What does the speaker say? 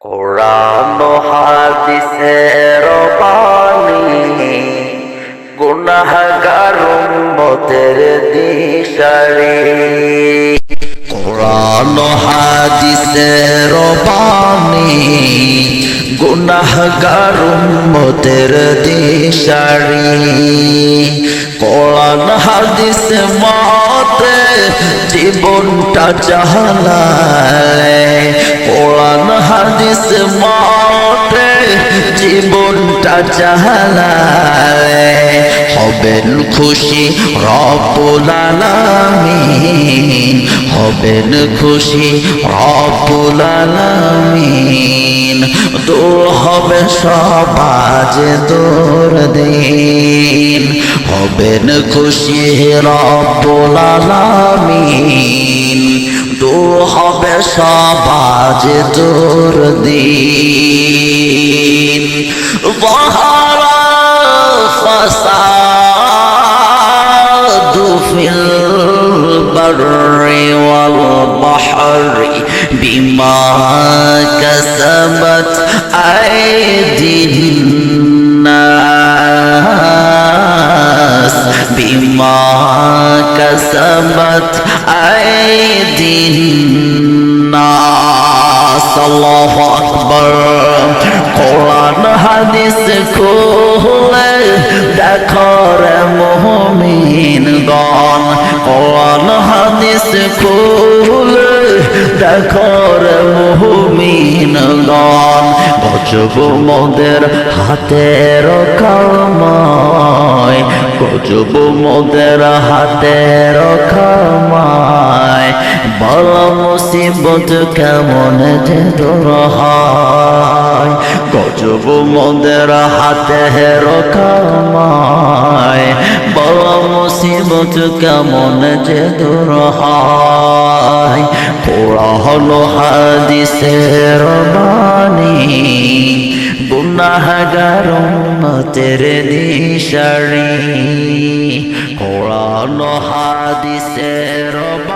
কোরআন হাদিসের বাণী গুনাহগার উম্মতের দিশারি। কোরআন হাদিসের বাণী গুনাহগার উম্মতের দিশারি। কোরআন হাদিস মতে জীবনটা চালালে জীবনটা চালালে হবেন খুশি রব্বুল আলামিন হবেন খুশি রব্বুল আলামিন। দূর হবে সবাজ দূর দিন। হবেন খুশি রব্বুল আলামিন, দূর হবে সবাজ দূর দিন। ظهر الفساد في البر والبحر بما كسبت أيدي الناس بما كسبت أيدي الناس. الله أكبر. হাদিস খুলে দেখো রে মুমিন গণ। কোরআন হাদিস খুলে দেখো রে মুমিন গণ। গজব মোদের হাতের কামায় গজব মোদের হাতের কামায় বল মুসিবত কেমন যে দূর হয়। গজব মোদের হাতে রকামায় বল মুসিবত কেমন যে দূর হয়। কোরআন হাদিসের বাণী, গুনাহগার উম্মতের দিশারি কোরআন হাদিসের বাণী